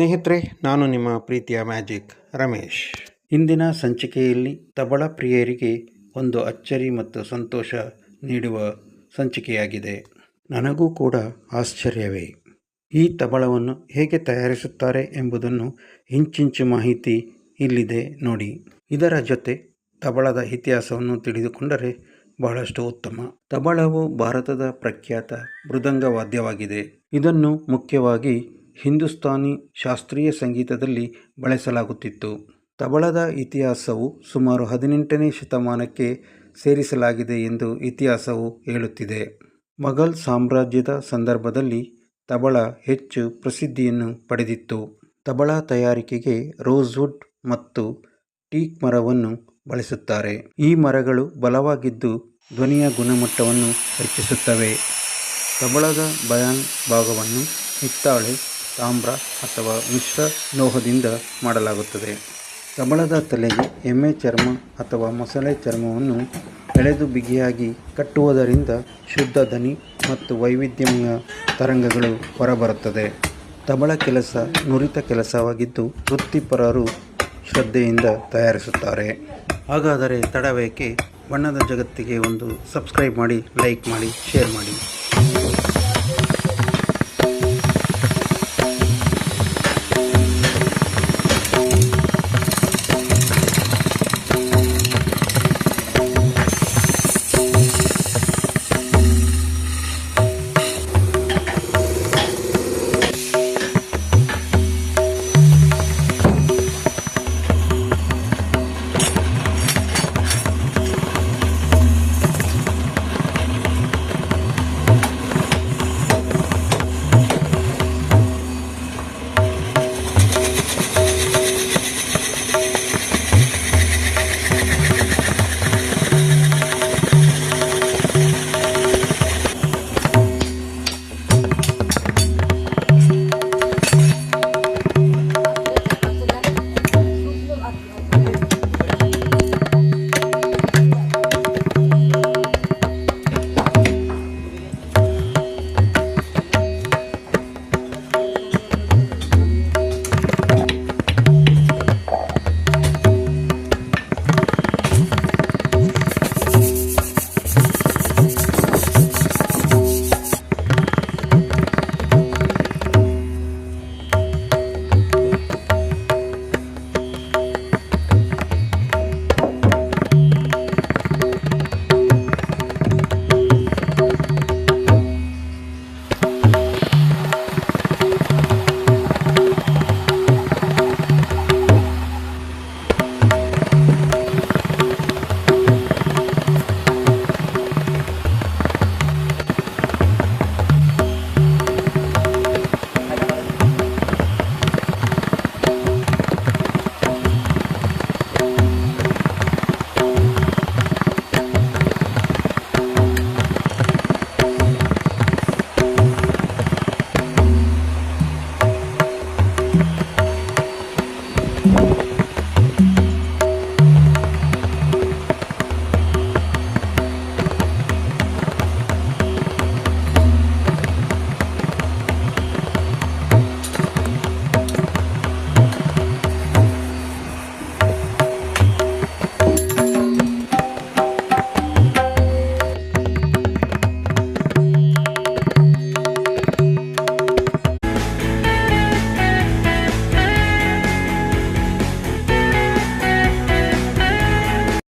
ಸ್ನೇಹಿತರೆ, ನಾನು ನಿಮ್ಮ ಪ್ರೀತಿಯ ಮ್ಯಾಜಿಕ್ ರಮೇಶ್. ಇಂದಿನ ಸಂಚಿಕೆಯಲ್ಲಿ ತಬಳ ಪ್ರಿಯರಿಗೆ ಒಂದು ಅಚ್ಚರಿ ಮತ್ತು ಸಂತೋಷ ನೀಡುವ ಸಂಚಿಕೆಯಾಗಿದೆ. ನನಗೂ ಕೂಡ ಆಶ್ಚರ್ಯವೇ. ಈ ತಬಳವನ್ನು ಹೇಗೆ ತಯಾರಿಸುತ್ತಾರೆ ಎಂಬುದನ್ನು ಇಂಚಿಂಚು ಮಾಹಿತಿ ಇಲ್ಲಿದೆ ನೋಡಿ. ಇದರ ಜೊತೆ ತಬಳದ ಇತಿಹಾಸವನ್ನು ತಿಳಿದುಕೊಂಡರೆ ಬಹಳಷ್ಟು ಉತ್ತಮ. ತಬಳವು ಭಾರತದ ಪ್ರಖ್ಯಾತ ಮೃದಂಗ ವಾದ್ಯವಾಗಿದೆ. ಇದನ್ನು ಮುಖ್ಯವಾಗಿ ಹಿಂದೂಸ್ತಾನಿ ಶಾಸ್ತ್ರೀಯ ಸಂಗೀತದಲ್ಲಿ ಬಳಸಲಾಗುತ್ತಿತ್ತು. ತಬಳದ ಇತಿಹಾಸವು ಸುಮಾರು ಹದಿನೆಂಟನೇ ಶತಮಾನಕ್ಕೆ ಸೇರಿಸಲಾಗಿದೆ ಎಂದು ಇತಿಹಾಸವು ಹೇಳುತ್ತಿದೆ. ಮೊಘಲ್ ಸಾಮ್ರಾಜ್ಯದ ಸಂದರ್ಭದಲ್ಲಿ ತಬಳ ಹೆಚ್ಚು ಪ್ರಸಿದ್ಧಿಯನ್ನು ಪಡೆದಿತ್ತು. ತಬಳ ತಯಾರಿಕೆಗೆ ರೋಸ್ವುಡ್ ಮತ್ತು ಟೀಕ್ ಮರವನ್ನು ಬಳಸುತ್ತಾರೆ. ಈ ಮರಗಳು ಬಲವಾಗಿದ್ದು ಧ್ವನಿಯ ಗುಣಮಟ್ಟವನ್ನು ಹೆಚ್ಚಿಸುತ್ತವೆ. ತಬಳದ ಬಯಾನ್ ಭಾಗವನ್ನು ಹಿತ್ತಾಳೆ ತಾಮ್ರ ಅಥವಾ ಮಿಶ್ರ ಲೋಹದಿಂದ ಮಾಡಲಾಗುತ್ತದೆ. ತಬಳದ ತಲೆಗೆ ಎಮ್ಮೆ ಚರ್ಮ ಅಥವಾ ಮೊಸಳೆ ಚರ್ಮವನ್ನು ಎಳೆದು ಬಿಗಿಯಾಗಿ ಕಟ್ಟುವುದರಿಂದ ಶುದ್ಧ ಧ್ವನಿ ಮತ್ತು ವೈವಿಧ್ಯಮಯ ತರಂಗಗಳು ಹೊರಬರುತ್ತದೆ. ತಬಳ ಕೆಲಸ ನುರಿತ ಕೆಲಸವಾಗಿದ್ದು ವೃತ್ತಿಪರರು ಶ್ರದ್ಧೆಯಿಂದ ತಯಾರಿಸುತ್ತಾರೆ. ಹಾಗಾದರೆ ತಡವೇಕೆ? ಬಣ್ಣದ ಜಗತ್ತಿಗೆ ಒಂದು ಸಬ್ಸ್ಕ್ರೈಬ್ ಮಾಡಿ, ಲೈಕ್ ಮಾಡಿ, ಶೇರ್ ಮಾಡಿ.